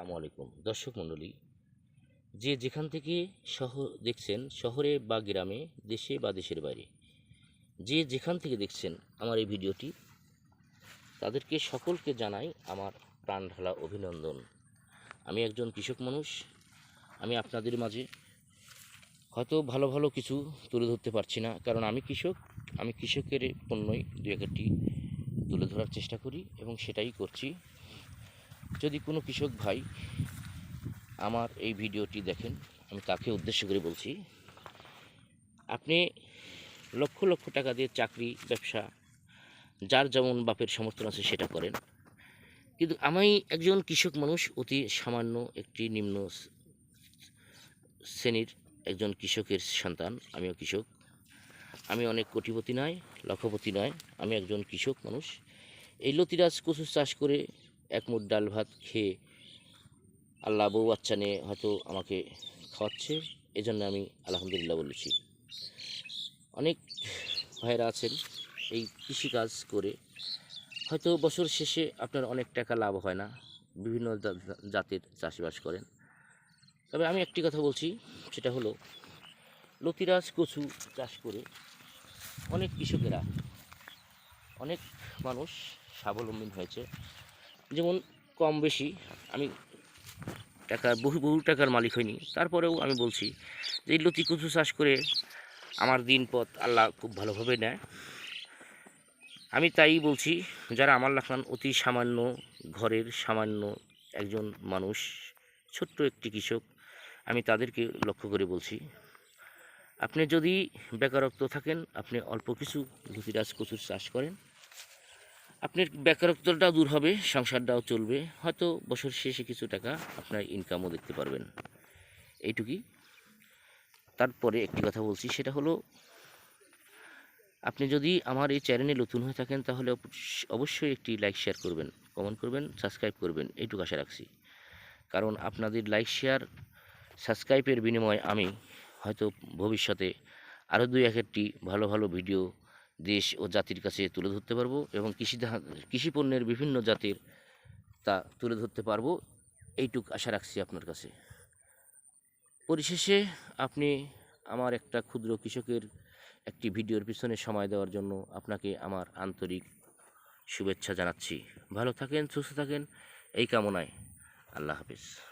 আসসালামু আলাইকুম। দর্শক মণ্ডলী, যে যেখান থেকে শহর দেখছেন শহরে বা গ্রামে, দেশে বা দেশের বাইরে, যে যেখান থেকে দেখছেন আমার এই ভিডিওটি, তাদেরকে সকলকে জানাই আমার প্রাণ ঢালা অভিনন্দন। আমি একজন কৃষক মানুষ, আমি আপনাদের মাঝে হয়তো ভালো ভালো কিছু তুলে ধরতে পারছি না, কারণ আমি কৃষক, আমি কৃষকের পণ্যই দু একটি তুলে ধরার চেষ্টা করি এবং সেটাই করছি। যদি কোনো কৃষক ভাই আমার এই ভিডিওটি দেখেন, আমি তাকে উদ্দেশ্য করে বলছি, আপনি লক্ষ লক্ষ টাকা দিয়ে চাকরি, ব্যবসা, যার যেমন বাপের সমর্থন আছে সেটা করেন। কিন্তু আমি একজন কৃষক মানুষ, অতি সামান্য একটি নিম্ন শ্রেণির একজন কৃষকের সন্তান, আমিও কৃষক। আমি অনেক কোটিপতি নয়, লক্ষপতি নয়, আমি একজন কৃষক মানুষ। এই লতিরাজ কচু চাষ করে এক মুঠ ডাল ভাত খেয়ে আল্লাহ বউ বাচ্চা নিয়ে হয়তো আমাকে খাওয়াচ্ছে। এজন্য আমি আলহামদুলিল্লাহ বলেছি। অনেক ভাইয়েরা আছেন এই কৃষিকাজ করে। হয়তো বছর শেষে আপনার অনেক টাকা লাভ হয় না। বিভিন্ন জাতের চাষবাস করেন। তবে আমি একটি কথা বলছি, সেটা হলো লতিরাজ কচু চাষ করে অনেক কৃষকেরা, অনেক মানুষ স্বাবলম্বী হয়েছে। যেমন কম বেশি, আমি টাকা, বহু বহু টাকার মালিক হইনি। তারপরেও আমি বলছি যে লতি কচু চাষ করে আমার দিন পথ আল্লাহ খুব ভালোভাবে নেয়। আমি তাই বলছি, যারা আমার লাখান অতি সামান্য ঘরের সামান্য একজন মানুষ, ছোট্ট একটি কৃষক, আমি তাদেরকে লক্ষ্য করে বলছি, আপনি যদি বেকারত্ব থাকেন, আপনি অল্প কিছু লতিরাজ কচুর চাষ করেন। আপনার বেকারত্বটাও দূর হবে, সংসারটাও চলবে, হয়তো বছর শেষে কিছু টাকা আপনার ইনকামও দেখতে পারবেন। এইটুকুই। তারপরে একটি কথা বলছি, সেটা হলো, আপনি যদি আমার এই চ্যানেলে নতুন হয়ে থাকেন, তাহলে অবশ্যই একটি লাইক শেয়ার করবেন কমেন্ট করবেন সাবস্ক্রাইব করবেন, এইটুকু আশা রাখছি। কারণ আপনাদের লাইক শেয়ার সাবস্ক্রাইবের বিনিময়ে আমি হয়তো ভবিষ্যতে আরও দুই এক একটি ভালো ভালো ভিডিও দেশ ও জাতির কাছে তুলে ধরতে পারব এবং কৃষি কৃষি পণ্যের বিভিন্ন জাতের তা তুলে ধরতে পারব। এইটুক আশা রাখছি আপনার কাছে। পরিশেষে আপনি আমার একটা ক্ষুদ্র কৃষকের একটি ভিডিওর পিছনে সময় দেওয়ার জন্য আপনাকে আমার আন্তরিক শুভেচ্ছা জানাচ্ছি। ভালো থাকেন, সুস্থ থাকেন, এই কামনায় আল্লাহ হাফিজ।